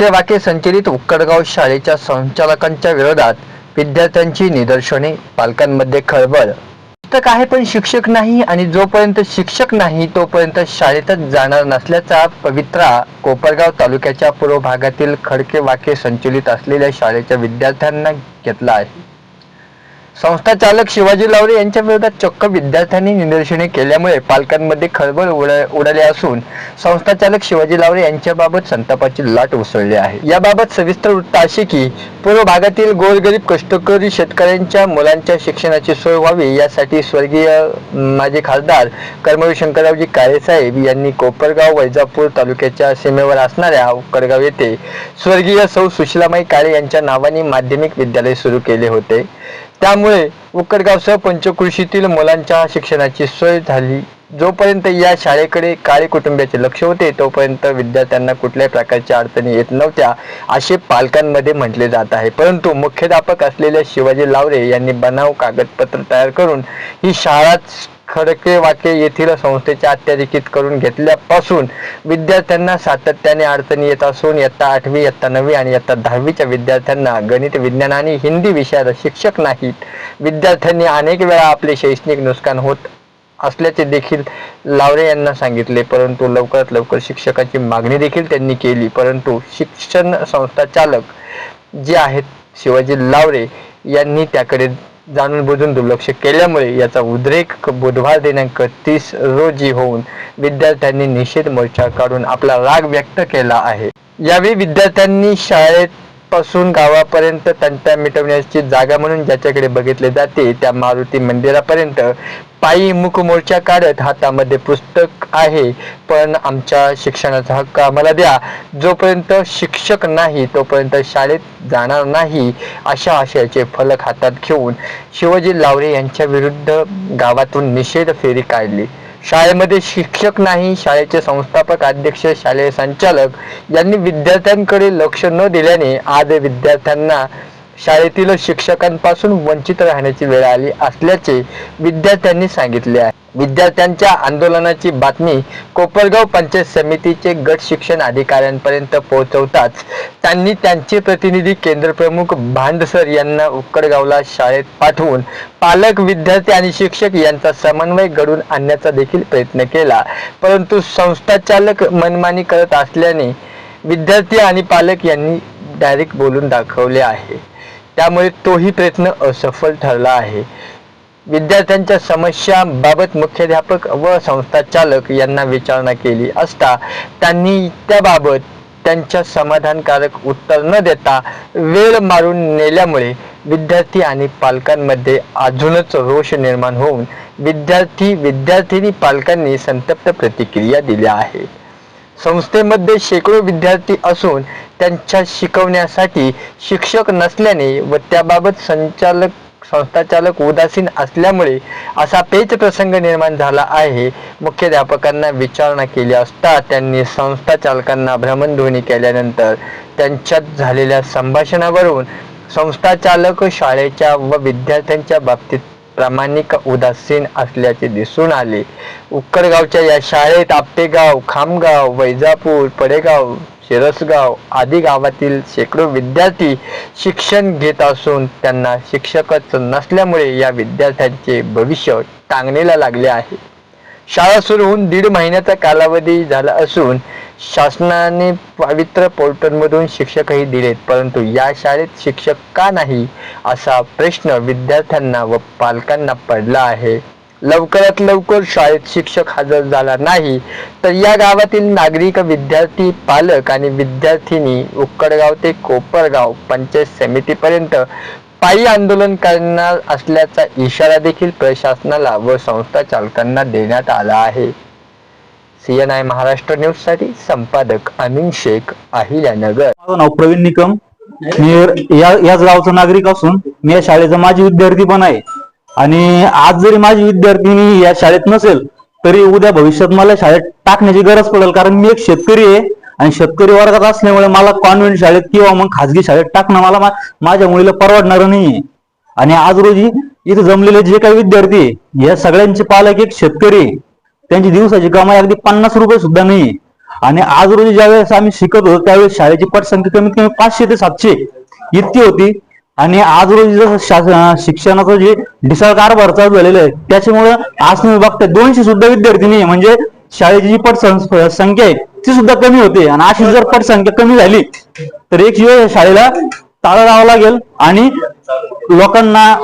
खडकेवाके संचलित उक्कडगाव शाळेच्या संचालकांच्या विरोधात विद्यार्थ्यांची निदर्शने पालकांमध्ये खळबळ. पुस्तक आहे पण शिक्षक नाही आणि जोपर्यंत शिक्षक नाही तोपर्यंत शाळेतच जाणार नसल्याचा पवित्रा कोपरगाव तालुक्याच्या पूर्व भागातील खडके वाके संचलित असलेल्या शाळेच्या विद्यार्थ्यांना घेतला आहे. संस्था चालक शिवाजी लावरे यांच्या विरोधात चक्क विद्यार्थ्यांनी निदर्शने केल्यामुळे पालकांमध्ये खळबळ उड- उडाली असून संस्था चालक शिवाजी लावरे यांच्याबाबत संतापाची लाट उसळली आहे. याबाबत सविस्तर वृत्त अशी की पूर्व भागातील गोरगरीब कष्टकरी शेतकऱ्यांच्या मुलांच्या शिक्षणाची सोय व्हावी यासाठी स्वर्गीय माजी खासदार कर्मवीर शंकररावजी काळेसाहेब यांनी कोपरगाव वैजापूर तालुक्याच्या सीमेवर असणाऱ्या करगाव येथे स्वर्गीय सौ सुशीलामाई काळे यांच्या नावाने माध्यमिक विद्यालय सुरू केले होते. त्यामुळे उक्कडगावसह पंचकृषीतील मुलांच्या शिक्षणाची सोय झाली. जोपर्यंत या शाळेकडे काळे कुटुंबियाचे लक्ष होते तोपर्यंत विद्यार्थ्यांना कुठल्याही प्रकारच्या अडचणी येत नव्हत्या असे पालकांमध्ये म्हटले जात आहे. परंतु मुख्याध्यापक असलेल्या शिवाजी लावरे यांनी बनाव कागदपत्र तयार करून ही शाळाच खडके वाके येथील संस्थेच्या अत्याधिकित करून घेतल्यापासून विद्यार्थ्यांना सातत्याने अडचणी येत असून इयत्ता आठवी इयत्ता नववी आणि इयत्ता दहावीच्या विद्यार्थ्यांना गणित विज्ञान आणि हिंदी विषयात शिक्षक नाहीत. विद्यार्थ्यांनी अनेक वेळा आपले शैक्षणिक नुकसान होत असल्याचे देखील लावरे यांना सांगितले. परंतु लवकरात लवकर शिक्षकाची मागणी देखील त्यांनी केली. परंतु शिक्षण संस्था चालक जे आहेत शिवाजी लावरे यांनी त्याकडे जाणून बुजून दुर्लक्ष केल्यामुळे याचा उद्रेक बुधवार दिनांक तीस रोजी होऊन विद्यार्थ्यांनी निषेध मोर्चा काढून आपला राग व्यक्त केला आहे. यावेळी विद्यार्थ्यांनी शाळेत पासून गावापर्यंत तंटा मिटवण्याची जागा म्हणून ज्याच्याकडे बघितले जाते त्या मारुती मंदिरापर्यंत पायी मुख मोर्चा काढत हातामध्ये पुस्तक आहे. पण आमच्या शिक्षणाचा हक्क आम्हाला द्या. जोपर्यंत शिक्षक नाही तोपर्यंत शाळेत जाणार नाही अशा आशयाचे फलक हातात घेऊन शिवाजी लावरे यांच्या विरुद्ध गावातून निषेध फेरी काढली. शाळेमध्ये शिक्षक नाही शाळेचे संस्थापक अध्यक्ष शालेय संचालक यांनी विद्यार्थ्यांकडे लक्ष न दिल्याने आज विद्यार्थ्यांना शाळेतील शिक्षकांपासून वंचित राहण्याची वेळ आली असल्याचे विद्यार्थ्यांनी सांगितले आहे. विद्यार्थ्यांच्या आंदोलनाची बातमी कोपरगाव पंचायत समितीचे गट शिक्षण अधिकाऱ्यांपर्यंत पोहोचवताच त्यांनी त्यांचे प्रतिनिधी केंद्रप्रमुख भांडसर यांना उक्कडगावला शाळेत पाठवून पालक विद्यार्थी आणि शिक्षक यांचा समन्वय घडून आणण्याचा देखील प्रयत्न केला. परंतु संस्था चालक मनमानी करत असल्याने विद्यार्थी आणि पालक यांनी डायरेक्ट बोलून दाखवले आहे. त्यामुळे तोही प्रयत्न असफल ठरला आहे. विद्यार्थ्यांच्या समस्याबाबत मुख्याध्यापक व संस्था चालक यांना विचारणा केली असता त्यांनी त्याबाबत त्यांच्या समाधानकारक उत्तर न देता वेळ मारून नेल्यामुळे विद्यार्थी आणि पालकांमध्ये अजूनच रोष निर्माण होऊन विद्यार्थी विद्यार्थिनी पालकांनी संतप्त प्रतिक्रिया दिल्या आहेत. संस्थेमध्ये शेकडो विद्यार्थी असून त्यांच्या शिकवण्यासाठी शिक्षक नसल्याने व त्याबाबत संचालक संस्थाचालक उदासीन असल्यामुळे असा पेच प्रसंग निर्माण झाला आहे. मुख्याध्यापकांना विचारणा केली असता त्यांनी संस्थाचालकांना भ्रमणध्वनी केल्यानंतर त्यांच्यात झालेल्या संभाषणावरून संस्थाचालक शाळेच्या व विद्यार्थ्यांच्या बाबतीत प्रामाणिक उदासीन असल्याचे दिसून आले. उक्कडगावच्या या शाळेत आपटेगाव खामगाव वैजापूर पडेगाव शिरसगाव आदी गावातील शेकडो विद्यार्थी शिक्षण घेत असून त्यांना शिक्षकच नसल्यामुळे या विद्यार्थ्यांचे भविष्य टांगणीला लागले आहे. शाळा सुरू होऊन दीड महिन्याचा कालावधी झाला असून शासनाने पवित्र पोर्टलमधून शिक्षकही दिलेत परंतु या शाळेत शिक्षक का नाही असा प्रश्न विद्यार्थ्यांना व पालकांना पडला आहे. लवकरात लवकर शाळेत शिक्षक हजर झाला नाही तर या गावातील नागरिक विद्यार्थी पालक आणि विद्यार्थिनी उक्कडगाव ते कोपरगाव पंचायत समितीपर्यंत पायी आंदोलन करणार असल्याचा इशारा देखील प्रशासनाला व संस्था चालकांना देण्यात आला आहे. सी एन आय महाराष्ट्र न्यूजसाठी संपादक अमीन शेख अहिल्यानगर. माझं नाव प्रवीण निकम. मी या याच गावचा नागरिक असून मी या शाळेचा माझी विद्यार्थी पण आहे. आणि आज जरी माझी विद्यार्थिनी या शाळेत नसेल तरी उद्या भविष्यात मला शाळेत टाकण्याची गरज पडेल कारण मी एक शेतकरी आहे. आणि शेतकरी वर्गात असल्यामुळे मला कॉन्व्हेंट शाळेत किंवा मग खाजगी शाळेत टाकणं मला माझ्या मुलीला परवडणार नाहीये. आणि आज रोजी इथे जमलेले जे काही विद्यार्थी या सगळ्यांचे पालक एक शेतकरी आहे. त्यांची दिवसाची कमाई अगदी पन्नास रुपये सुद्धा नाही आणि आज रोजी ज्यावेळेस आम्ही शिकत होतो त्यावेळेस शाळेची पटसंख्या कमीत कमी पाचशे ते सातशे इतकी होती. आणि आज रोजी जसं शिक्षणाचं जे ढिसाळ कारभार चालू झालेलं आहे त्याच्यामुळे आज तुम्ही बघताय दोनशे सुद्धा विद्यार्थी नाही म्हणजे शाळेची जी पट संख्या आहे ती सुद्धा कमी होते. आणि अशी जर पटसंख्या कमी झाली तर एक दिवस शाळेला ताळा लावा लागेल आणि लोकांना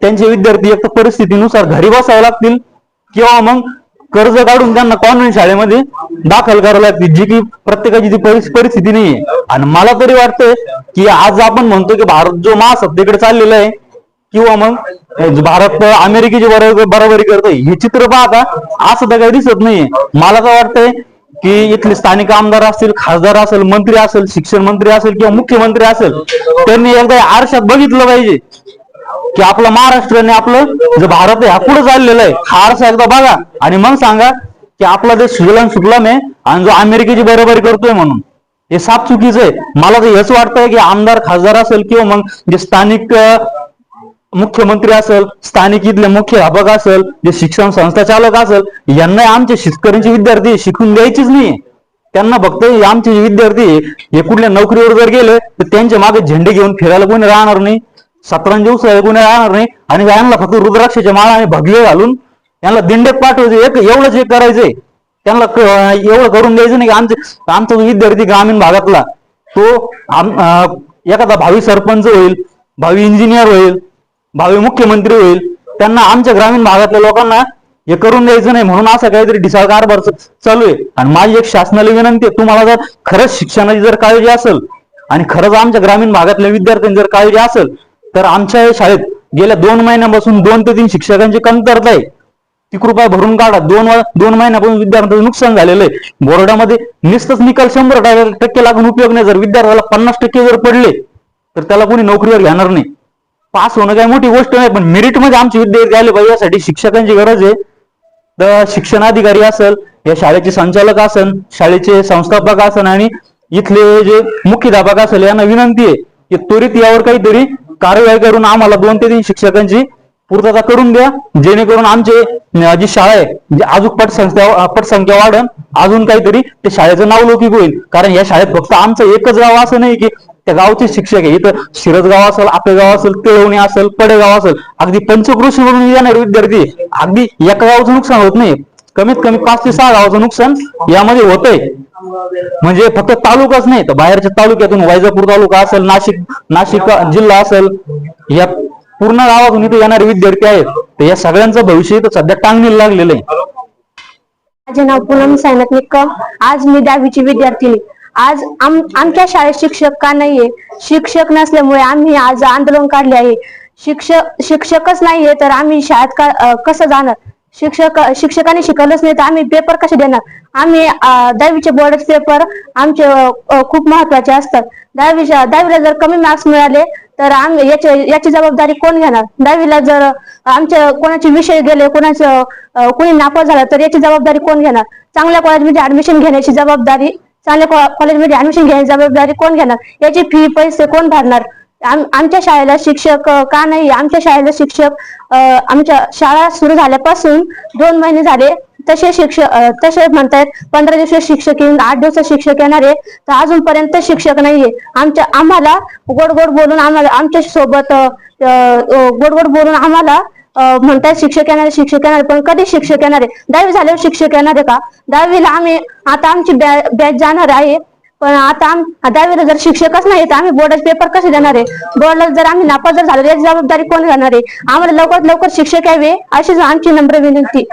त्यांचे विद्यार्थी एक तर परिस्थितीनुसार घरी बसावे लागतील किंवा मग कर्ज काढून त्यांना कॉन्व्हेंट शाळेमध्ये दाखल करावं लागते जी की प्रत्येकाची ती परिस्थिती नाहीये. आणि मला तरी वाटतंय की आज आपण म्हणतो की भारत जो महासत्तेकडे चाललेला आहे किंवा मग भारत अमेरिकेची बरोबर बरोबरी करतोय हे चित्र पाहता असं तर काही दिसत नाहीये. मला तर वाटतंय की इथले स्थानिक आमदार असतील खासदार असेल मंत्री असेल शिक्षण मंत्री असेल किंवा मुख्यमंत्री असेल त्यांनी एकदा आरशात बघितलं पाहिजे. की आपलं महाराष्ट्राने आपलं जो भारत आहे हा पुढे चाललेला आहे. हा आरसा एकदा बघा आणि मग सांगा की आपला देश सुजलाम सुफलाम आहे आणि जो अमेरिकेची बरोबरी करतोय म्हणून हे साफ चुकीचं आहे. मला तर हेच वाटतंय की आमदार खासदार असेल किंवा मग जे स्थानिक मुख्यमंत्री असेल स्थानिक इथले मुख्य अध्यापक असेल जे शिक्षण संस्था चालक असेल यांना आमचे शेतकऱ्यांचे विद्यार्थी शिकून द्यायचीच नाही. त्यांना फक्त आमचे जे विद्यार्थी हे कुठल्या नोकरीवर जर गेले तर त्यांच्या मागे झेंडे घेऊन फिरायला कोणी राहणार नाही. सतरंजी उचलायला कोणी राहणार नाही. आणि यांना फक्त रुद्राक्षाच्या माळा आणि भगवे घालून यांना दिंडे पाठवायचे. एक एवढंच हे करायचंय. त्यांना एवढं करून द्यायचं नाही की आमचे आमचा जो विद्यार्थी ग्रामीण भागातला तो एखादा भावी सरपंच होईल भावी इंजिनियर होईल भावी मुख्यमंत्री होईल त्यांना आमच्या ग्रामीण भागातल्या लोकांना हे करून द्यायचं नाही म्हणून असं काहीतरी ढिसाळ कारभार चालू आहे. आणि माझी एक शासनाला विनंती आहे तुम्हाला जर खरंच शिक्षणाची जर काळजी असेल आणि खरंच आमच्या ग्रामीण भागातल्या विद्यार्थ्यांनी जर काळजी असेल तर आमच्या या शाळेत गेल्या दोन महिन्यापासून दोन ते तीन शिक्षकांची कमतरता आहे. ती कृपया भरून काढा. दोन दोन महिन्यापासून विद्यार्थ्यांचं नुकसान झालेलं आहे. बोर्डामध्ये निस्तच निकाल शंभर टक्के- लागून उपयोग नाही. जर विद्यार्थ्याला पन्नास टक्के जर पडले तर त्याला कोणी नोकरीवर घेणार नाही. पास होणं काही मोठी गोष्ट नाही पण मेरिटमध्ये आमचे विद्यार्थी आले पाहिजे. यासाठी शिक्षकांची गरज आहे. तर शिक्षणाधिकारी असेल या शाळेचे संचालक असेल शाळेचे संस्थापक असेल आणि इथले जे मुख्याध्यापक असेल यांना विनंती आहे की त्वरित यावर काहीतरी कारवाई करून आम्हाला दोन ते तीन शिक्षकांची पूर्तता करून द्या. जेणेकरून आमचे जी शाळा आहे जी अजून पटसंख्या पटसंख्या वाढन अजून काहीतरी ते शाळेचं नाव लौकिक होईल. कारण या शाळेत फक्त आमचं एकच गाव असं नाही की त्या गावचे शिक्षक आहे. इथं शिरजगाव असेल आपेगाव असेल तिळवणी असेल पडेगाव असेल अगदी पंचकृषी म्हणून येणारे विद्यार्थी अगदी एका गावाचं नुकसान होत नाही. कमीत कमी पाच ते सहा गावाचं नुकसान यामध्ये होतंय. म्हणजे फक्त तालुकाच नाही तर बाहेरच्या तालुक्यातून वैजापूर तालुका असेल नाशिक नाशिक जिल्हा असेल या पूर्ण गावातून इथे येणारे विद्यार्थी आहेत तर या सगळ्यांचं भविष्य इथं सध्या टांगणीला लागलेलं आहे. माझे नाव पूनम सायनाथ निकम आज मी दहावीची विद्यार्थिनी आज आमच्या शाळेत शिक्षक का नाहीये? शिक्षक नसल्यामुळे आम्ही आज आंदोलन काढले आहे. शिक्षक शिक्षकच नाहीये तर आम्ही शाळेत का कसं जाणार? शिक्षक शिक्षकांनी शिकवलंच नाही तर आम्ही पेपर कसे देणार? आम्ही दहावीचे बोर्डचे पेपर आमचे खूप महत्त्वाचे असतात. दहावीच्या दहावीला जर कमी मार्क्स मिळाले तर आम्ही याची याची जबाबदारी कोण घेणार? दहावीला जर आमच्या कोणाचे विषय गेले कोणाचं कोणी नापास झालं तर याची जबाबदारी कोण घेणार? चांगल्या कॉलेजमध्ये ऍडमिशन घेण्याची जबाबदारी चांगल्या कॉलेजमध्ये ऍडमिशन घेण्याची जबाबदारी कोण घेणार? याची फी पैसे कोण भरणार? आमच्या शाळेला शिक्षक का नाही? आमच्या शाळेला शिक्षक आमच्या शाळा सुरू झाल्यापासून दोन महिने झाले. तसे शिक्षक तसे म्हणतायत पंधरा दिवस शिक्षक येऊन आठ दिवसात शिक्षक येणार आहे. तर अजूनपर्यंत शिक्षक नाहीये. आमच्या आम्हाला गोड गोड बोलून आम्हाला आमच्यासोबत गोड गोड बोलून आम्हाला म्हणतात शिक्षक येणार शिक्षक येणार पण कधी शिक्षक येणार आहे? दहावी झाल्यावर शिक्षक येणार आहे का? दहावीला आम्ही आता आमची बॅच जाणार आहे. पण आता दहावीला जर शिक्षकच नाही तर आम्ही बोर्डाचे पेपर कसे देणार आहे? बोर्डला जर आम्ही नापास जर झालो याची जबाबदारी कोण घेणार आहे? आम्हाला लवकरात लवकर शिक्षक यावे अशीच आमची नम्र विनंती.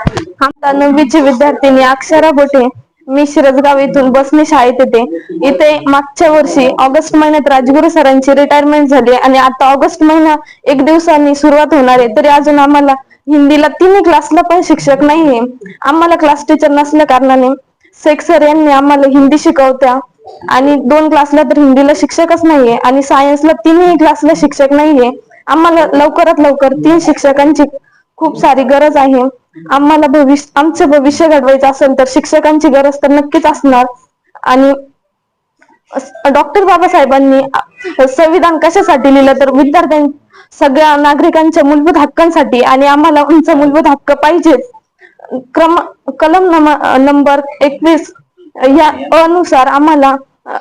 आमचा नववीची विद्यार्थिनी अक्षरा बोटे मी शिरसगाव येथून बसने शाळेत येते. इथे मागच्या वर्षी ऑगस्ट महिन्यात राजगुरू सरांची रिटायरमेंट झाली आणि आता ऑगस्ट महिना एक दिवसांनी सुरुवात होणार आहे. तरी अजून आम्हाला हिंदीला तिन्ही क्लासला पण शिक्षक नाहीये. आम्हाला क्लास टीचर नसल्या कारणाने सेक्सर सर यांनी आम्हाला हिंदी शिकवत्या. आणि दोन क्लासला तर हिंदीला शिक्षकच नाहीये आणि सायन्सला तिन्ही क्लासला शिक्षक नाहीये. आम्हाला लवकरात लवकर तीन शिक्षकांची खूप सारी गरज आहे. आम्हाला भविष्य आमचं भविष्य घडवायचं असेल तर शिक्षकांची गरज तर नक्कीच असणार. आणि डॉक्टर बाबासाहेबांनी संविधान कशासाठी लिहिलं तर विद्यार्थ्यां सगळ्या नागरिकांच्या मूलभूत हक्कांसाठी आणि आम्हाला उंच मूलभूत हक्क पाहिजे क्रम कलम नंबर एकवीस या अनुसार आम्हाला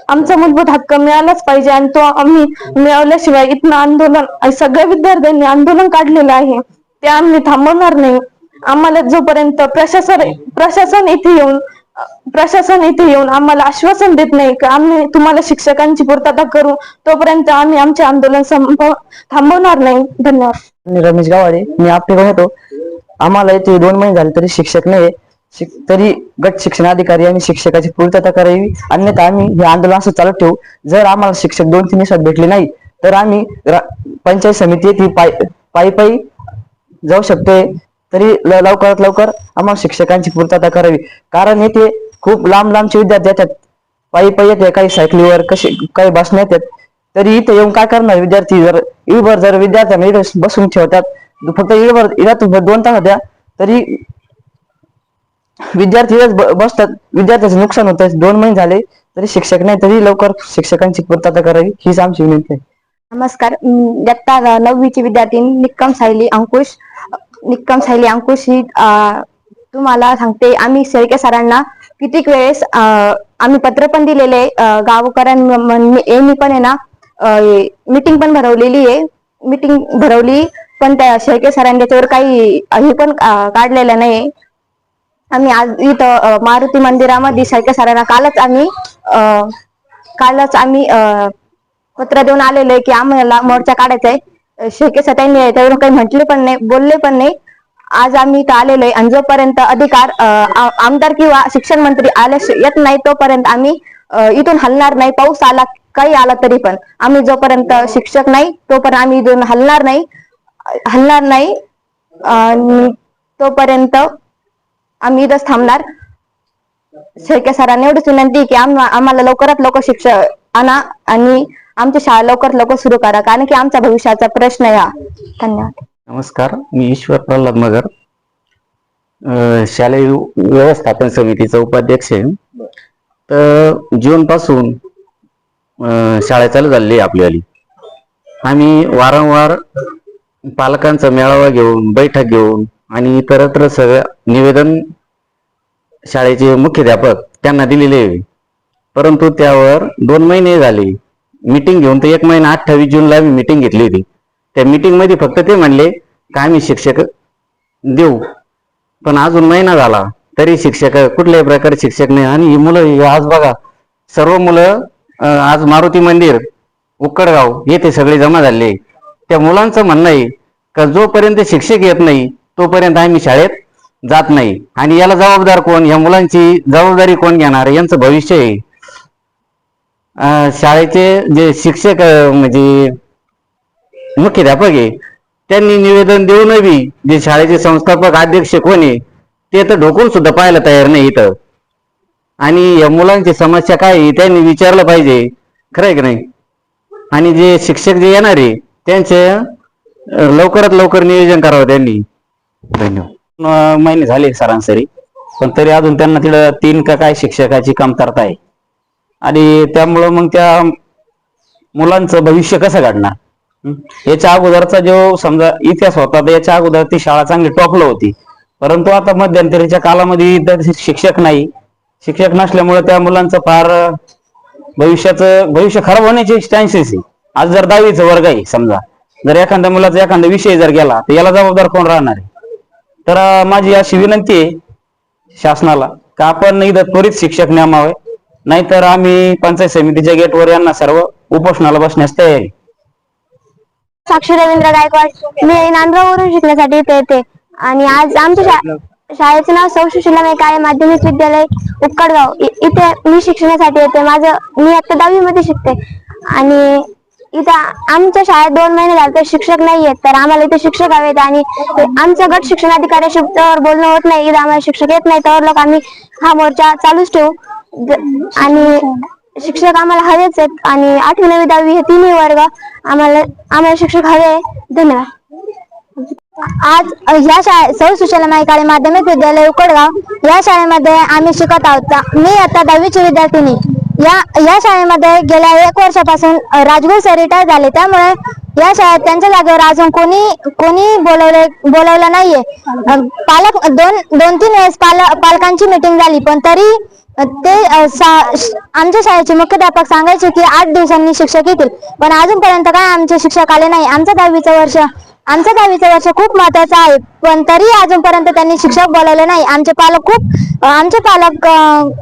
आमचा मूलभूत हक्क मिळालाच पाहिजे आणि तो आम्ही मिळवल्याशिवाय इथनं आंदोलन सगळ्या विद्यार्थ्यांनी आंदोलन काढलेलं आहे. ते आम्ही थांबवणार नाही. आम्हाला जोपर्यंत प्रशासन प्रशासन इथे येऊन प्रशासन इथे येऊन आम्हाला आश्वासन देत नाही की आम्ही तुम्हाला शिक्षकांची पूर्तता करू तोपर्यंत आम्ही आमचे आंदोलन थांबवणार नाही. धन्यवाद. मी रमेश गावाडे. मी आपले होतो. आम्हाला इथे दोन महिने झाले तरी शिक्षक नाही तरी गट शिक्षणाधिकारी आणि शिक्षकाची पूर्तता करावी. अन्यथा आम्ही हे आंदोलन असं चालू ठेवू. जर आम्हाला शिक्षक दोन तीन दिवसात भेटले नाही तर आम्ही पंचायत समिती येथे पायी पायी जाऊ शकतोय. तरी ल- लवकरात लवकर आम्हाला शिक्षकांची पूर्तता करावी. कारण येथे खूप लांब लांबचे विद्यार्थी येतात. पायी पायी येते काही सायकलीवर कसे काही बसण्यात येतात. तरी इथे येऊन काय करणार विद्यार्थी? जर इळभर जर विद्यार्थ्यांना इथे बसून ठेवतात फक्त इळभर इळात दोन तास होत्या तरी विद्यार्थी बसतात विद्यार्थ्याचं नुकसान होतं दोन महिने झाले तरी शिक्षक नाही तरी लवकर शिक्षकांची पूर्तता करावी हीच आमची विनंती आहे. नमस्कार मी नववीची विद्यार्थी निक्कम सायली अंकुश. निक्कम सायली अंकुश ही तुम्हाला सांगते आम्ही शेळके सरांना कितीक वेळेस आम्ही पत्र पण दिलेले गावकऱ्यांनी पण आहे ना मीटिंग पण भरवलेली आहे. मीटिंग भरवली पण त्या शेळके सरांनी त्याच्यावर काही हे पण काढलेलं नाही. आम्ही आज इथं मारुती मंदिरामध्ये शेळके सरांना कालच आम्ही अं, कालच आम्ही अं, पत्र देऊन आलेलो आहे की आम्हाला मोर्चा काढायचा आहे शेके त्यांनी त्यावर काही म्हटले पण नाही बोलले पण नाही. आज आम्ही इथं आलेलो आहे आणि जोपर्यंत अधिकार आमदार किंवा शिक्षण मंत्री आल्या येत नाही तोपर्यंत आम्ही इथून हलणार नाही. पाऊस आला काही आला तरी पण. आम्ही जोपर्यंत शिक्षक नाही तोपर्यंत आम्ही इथून हलणार नाही हलणार नाही. तोपर्यंत आम्ही इथंच थांबणार. शेळके सरांनी एवढीच विनंती की आम्हा आम्हाला लवकरात लवकर शिक्षा आणा आणि आमची शाळा लवकरात लवकर सुरू करा. कारण की आमचा भविष्याचा प्रश्न आहे हा. धन्यवाद. नमस्कार मी ईश्वर प्रल्हाद मगर. शालेय व्यवस्थापन समितीचा उपाध्यक्ष आहे. तर जून पासून शाळा चालू झालेली आहे आपल्याली. आम्ही वारंवार पालकांचा मेळावा घेऊन बैठक घेऊन आणि इतरत्र सगळं निवेदन शाळेचे मुख्याध्यापक त्यांना दिलेले आहे. परंतु त्यावर दोन महिने झाले. मीटिंग घेऊन तर एक महिना अठ्ठावीस जूनला मी मीटिंग घेतली होती. त्या मीटिंगमध्ये फक्त ते म्हणले का आम्ही शिक्षक देऊ. पण अजून महिना झाला. तरी शिक्षक कुठल्याही प्रकारे शिक्षक नाही. आणि ही मुलं ही आज बघा सर्व मुलं आज मारुती मंदिर उक्कडगाव येथे सगळे जमा झाले. त्या मुलांचं म्हणणं आहे का जोपर्यंत शिक्षक येत नाही तोपर्यंत आम्ही शाळेत जात नाही. आणि याला जबाबदार कोण? या मुलांची जबाबदारी कोण घेणार? यांचं भविष्य आहे. शाळेचे जे शिक्षक म्हणजे मुख्याध्यापक आहे त्यांनी निवेदन देऊन बी जे शाळेचे संस्थापक अध्यक्ष कोण आहे ते तर ढोकून सुद्धा पाहायला तयार नाही इथं. आणि या मुलांची समस्या काय आहे त्यांनी विचारलं पाहिजे. खरं आहे की नाही? आणि जे शिक्षक जे येणार आहे त्यांचे लवकरात लवकर नियोजन करावं त्यांनी. धन्यवाद. अं, महिने झाले सरासरी पण तरी अजून त्यांना तिथं तीन का काय शिक्षकाची कमतरता आहे. आणि त्यामुळं मग त्या मुलांचं भविष्य कसं घडणार? याच्या अगोदरचा जो समजा इतिहास होता तर याच्या अगोदर ती शाळा चांगली टॉपला होती. परंतु आता मध्यंतरीच्या कालामध्ये इथं शिक्षक नाही. शिक्षक नसल्यामुळे त्या मुलांचं फार अं, भविष्याचं भविष्य खराब होण्याचे चान्सेस आहे. आज जर दहावीचा वर्ग आहे समजा. जर एखाद्या मुलाचा एखादा विषय जर गेला तर याला जबाबदार कोण राहणार आहे? तर माझी अशी विनंती आहे शासनाला का आपण इथं त्वरित शिक्षक नेमावे नाहीतर आम्ही पंचायत समितीच्या गेटवर यांना सर्व उपोषणाला बसण्यास तयार आहे. साक्षी रवींद्र गायकवाड मी नांदगाववरून शिकण्यासाठी इथे येते. आणि आज आमच्या शा- शाळेचे नाव सौ सुशीलाबाई काळे माध्यमिक विद्यालय उक्कडगाव इ- इथे मी शिक्षणासाठी येते. माझं मी आता दहावी मध्ये शिकते. आणि इथं आमच्या शाळेत दोन महिने झाले तर शिक्षक आहेत तर आम्हाला इथे शिक्षक हवेत आणि आमचं गट शिक्षण अधिकाऱ्याशी बोलणं होत नाही. इथं आम्हाला शिक्षक येत नाही. तर लोक आम्ही हा मोर्चा चालूच ठेवू. आणि शिक्षक आम्हाला हवेच आहेत. आणि आठवी नवी दहावी हे तिन्ही वर्ग आम्हाला आम्हाला शिक्षक हवे धन्यवाद. आज या शाळेत सौ सुशलामाई काळे माध्यमिक विद्यालय उकडगाव या शाळेमध्ये आम्ही शिकत आहोत. मी आता दहावीची विद्यार्थिनी. या या शाळेमध्ये गेल्या एक वर्षापासून अ, राजगुरू सर रिटायर झाले. त्यामुळे या शाळेत त्यांच्या जागेवर अजून कोणी कोणी बोलवले बोलवलं नाहीये. पालक दोन दोन तीन वेळेस पाल पालकांची मीटिंग झाली पण तरी ते आमच्या शाळेचे मुख्याध्यापक सांगायचे की आठ दिवसांनी शिक्षक येतील. पण अजूनपर्यंत काय आमचे शिक्षक आले नाही. आमचं दहावीचं वर्ष आमचं दहावीचं वर्ष खूप महत्वाचं आहे. पण तरी अजूनपर्यंत त्यांनी शिक्षक बोलावले नाही. आमचे पालक खूप आमचे पालक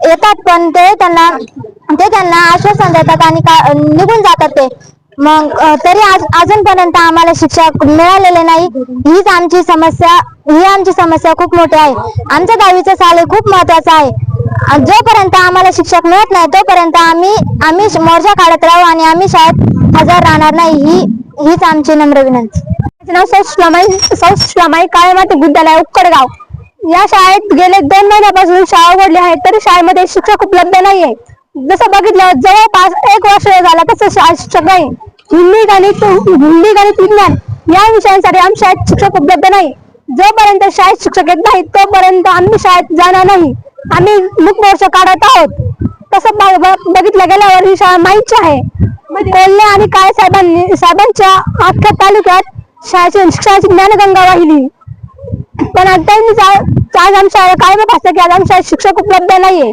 येतात पण ते त्यांना ते त्यांना आश्वासन देतात आणि निघून जातात ते. मग तरी आज अजूनपर्यंत आम्हाला शिक्षक मिळालेले नाही. हीच आमची समस्या ही आमची समस्या खूप मोठी आहे. आमच्या दहावीचं साल खूप महत्वाचं आहे. जोपर्यंत आम्हाला शिक्षक मिळत नाही तोपर्यंत आम्ही आम्ही मोर्चा काढत राहू आणि आम्ही शाळेत हजर राहणार नाही ही हीच आमची नम्र विनंती. माझे नाव सौ श्रमाई सौ विद्यालय उक्कडगाव. या शाळेत गेले दोन महिन्यापासून शाळा उघडली आहे तरी शाळेमध्ये शिक्षक उपलब्ध नाहीये. जसं बघितलं जवळपास एक वर्ष झाला तसं शाळा शिक्षक नाही. हिंदी गणित हिंदी गणित विज्ञान या विषयांसाठी आमच्या शाळेत शिक्षक उपलब्ध नाही. जोपर्यंत शाळेत शिक्षक येत नाही तोपर्यंत आम्ही शाळेत जाणार नाही. आम्ही मुख मोर्चा काढत आहोत. तसं बघितलं गेल्यावर ही शाळा माहीतच आहे. कोल्हे आणि काय साहेबांनी साहेबांच्या अख्ख्या तालुक्यात शासन शिक्षणाची ज्ञानगंगा वाहिली. पण आता त्यांनी जा- आज आमच्या काय भाषा की आज आमच्या शाळेत शिक्षक उपलब्ध नाहीये.